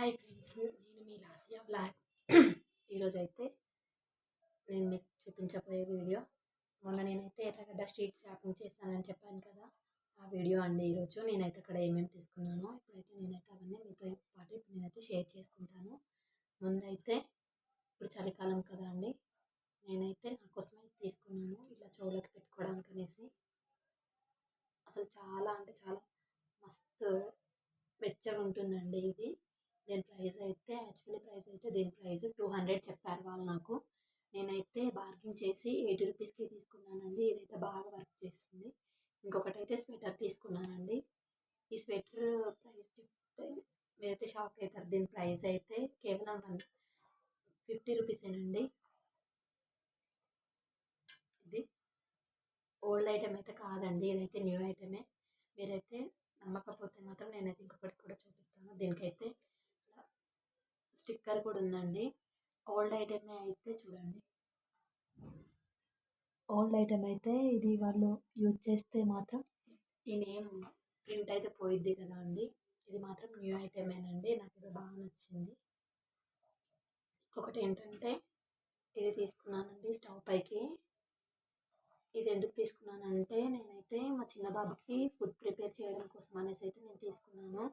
Hi friends నేను మీ లాసియా black. ఈరోజు అయితే నేను మీకు చూపించబోయే వీడియో. మొన్న నేనైతే ఎర్రగడ్డ స్ట్రీట్ షాపింగ్ చేస్తానని చెప్పాను కదా ఆ వీడియో అండి ఈరోజు. నేనైతే అక్కడ ఏమేమి తీసుకున్నాను ఇప్పుడైతే నేనైతే అవన్నీ మీతో పాటు ఇప్పుడు నేనైతే షేర్ చేసుకుంటాను. ముందైతే ఇప్పుడు చలికాలం కదా అండి నేనైతే నా కోసమే తీసుకున్నాను ఇలా చెవులకు పెట్టుకోవడానికి అనేసి. అసలు చాలా అంటే చాలా మస్తు వెచ్చగా ఉంటుందండి ఇది. దీని ప్రైస్ అయితే యాక్చువల్లీ ప్రైస్ అయితే దీని ప్రైస్ టూ హండ్రెడ్ చెప్పారు వాళ్ళు నాకు. నేనైతే బార్గింగ్ చేసి ఎయిటీ రూపీస్కి తీసుకున్నానండి. ఇదైతే బాగా వర్క్ చేస్తుంది. ఇంకొకటి అయితే స్వెటర్ తీసుకున్నానండి. ఈ స్వెటర్ ప్రైస్ చెప్తే మీరైతే షాక్ అవుతారు. దీని ప్రైస్ అయితే కేవలం వన్ ఫిఫ్టీ రూపీసేనండి. ఇది ఓల్డ్ ఐటమ్ అయితే కాదండి. ఇదైతే న్యూ ఐటమే. మీరైతే నమ్మకపోతే మాత్రం నేనైతే ఇంకొకటి కూడా చూపిస్తాను. దీనికైతే స్టిక్కర్ కూడా ఉందండి. ఓల్డ్ ఐటమే అయితే చూడండి. ఓల్డ్ ఐటమ్ అయితే ఇది వాళ్ళు యూజ్ చేస్తే మాత్రం ఈ నేమ్ ప్రింట్ అయితే పోయిద్ది కదా అండి. ఇది మాత్రం న్యూ ఐటమేనండి నాకు ఇది బాగా నచ్చింది. ఇంకొకటి ఏంటంటే ఇది తీసుకున్నానండి స్టవ్ పైకి. ఇది ఎందుకు తీసుకున్నానంటే నేనైతే మా చిన్న బాబుకి ఫుడ్ ప్రిపేర్ చేయడం కోసం అనేసి అయితే నేను తీసుకున్నాను.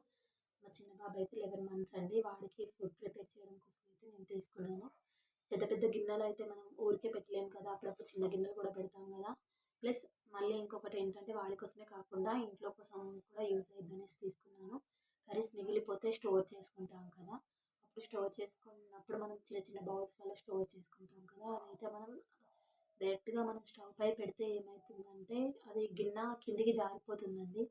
చిన్న బాబు అయితే లెవెన్ మంత్స్ అండి. వాడికి ఫుడ్ ప్రిపేర్ చేయడం కోసం అయితే నేను తీసుకున్నాను. పెద్ద పెద్ద గిన్నెలు అయితే మనం ఊరికే పెట్టలేము కదా అప్పుడప్పుడు చిన్న గిన్నెలు కూడా పెడతాం కదా. ప్లస్ మళ్ళీ ఇంకొకటి ఏంటంటే వాడి కోసమే కాకుండా ఇంట్లో కోసం కూడా యూజ్ అయ్యింది అనేసి తీసుకున్నాను. కర్రీస్ మిగిలిపోతే స్టోర్ చేసుకుంటాం కదా. అప్పుడు స్టోర్ చేసుకున్నప్పుడు మనం చిన్న చిన్న బౌల్స్ వల్ల స్టోర్ చేసుకుంటాం కదా. అదైతే మనం డైరెక్ట్గా మనం స్టవ్ పై పెడితే ఏమవుతుందంటే అది గిన్నె కిందికి జారిపోతుందండి.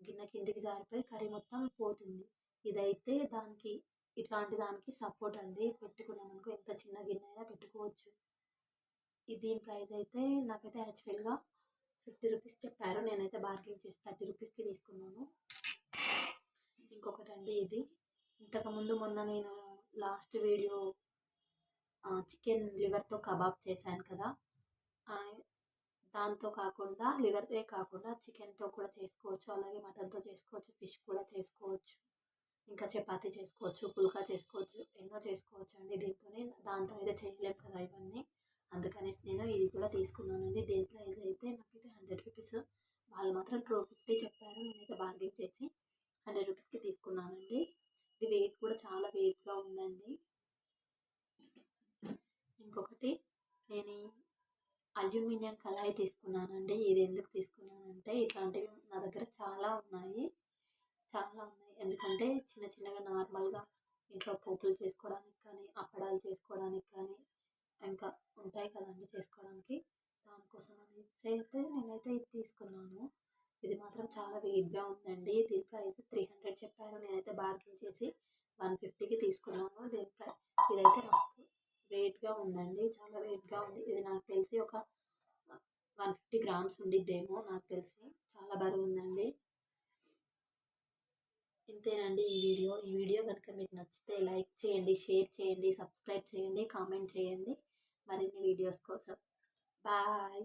గిన్నె కిందికి జారిపోయి కర్రీ మొత్తం పోతుంది. ఇదైతే దానికి ఇట్లాంటి దానికి సపోర్ట్ అండి. పెట్టుకున్నాం అనుకో ఎంత చిన్న గిన్నె అయినా పెట్టుకోవచ్చు. ఇది దీని ప్రైస్ అయితే నాకైతే యాక్చువల్గా ఫిఫ్టీ రూపీస్ చెప్పారు. నేనైతే బార్గెన్ చేసి థర్టీ రూపీస్కి తీసుకున్నాను. ఇంకొకటి అండి ఇది ఇంతకుముందు మొన్న నేను లాస్ట్ వీడియో చికెన్ లివర్తో కబాబ్ చేశాను కదా. దాంతో కాకుండా లివర్వే కాకుండా చికెన్తో కూడా చేసుకోవచ్చు. అలాగే మటన్తో చేసుకోవచ్చు ఫిష్ కూడా చేసుకోవచ్చు. ఇంకా చపాతీ చేసుకోవచ్చు పుల్కా చేసుకోవచ్చు ఎన్నో చేసుకోవచ్చు అండి దీంతోనే. దాంతో అయితే చేయలేము కదా ఇవన్నీ. అందుకనేసి నేను ఇది కూడా తీసుకున్నానండి. దీని ప్రైస్ అయితే నాకైతే హండ్రెడ్ రూపీస్. వాళ్ళు మాత్రం టూ ఫిఫ్టీ చెప్పారు. నేనైతే బార్గెన్ చేసి హండ్రెడ్ రూపీస్కి తీసుకున్నానండి. ఇది వెయిట్ కూడా చాలా వెయిట్గా ఉందండి. ఇంకొకటి నేను అల్యూమినియం కళాయి తీసుకున్నానండి. ఇది ఎందుకు తీసుకున్నానంటే ఇట్లాంటివి నా దగ్గర చాలా ఉన్నాయి. చాలా ఉన్నాయి. ఎందుకంటే చిన్న చిన్నగా నార్మల్గా ఇంట్లో పోపులు చేసుకోవడానికి కానీ అప్పడాలు చేసుకోవడానికి కానీ ఇంకా ఉంటాయి కదండి చేసుకోవడానికి. దానికోసం అనేసి అయితే నేనైతే ఇది తీసుకున్నాను. ఇది మాత్రం చాలా వెయిట్గా ఉందండి. దీని ప్రైస్ త్రీ హండ్రెడ్ చెప్పారు. నేనైతే బార్గెన్ చేసి వన్ ఫిఫ్టీకి తీసుకున్నాను. దీని ప్రైస్ ఇదైతే మస్తు వెయిట్గా ఉందండి. చాలా వెయిట్గా ఉంది. ఇది నాకు తెలిసి ఒక వన్ ఫిఫ్టీ గ్రామ్స్ ఉండిద్దేమో నాకు తెలిసి. చాలా బరువు ఉందండి. ఇంతేనండి ఈ వీడియో. ఈ వీడియో కనుక మీకు నచ్చితే లైక్ చేయండి షేర్ చేయండి సబ్స్క్రైబ్ చేయండి కామెంట్ చేయండి. మరిన్ని వీడియోస్ కోసం. బాయ్.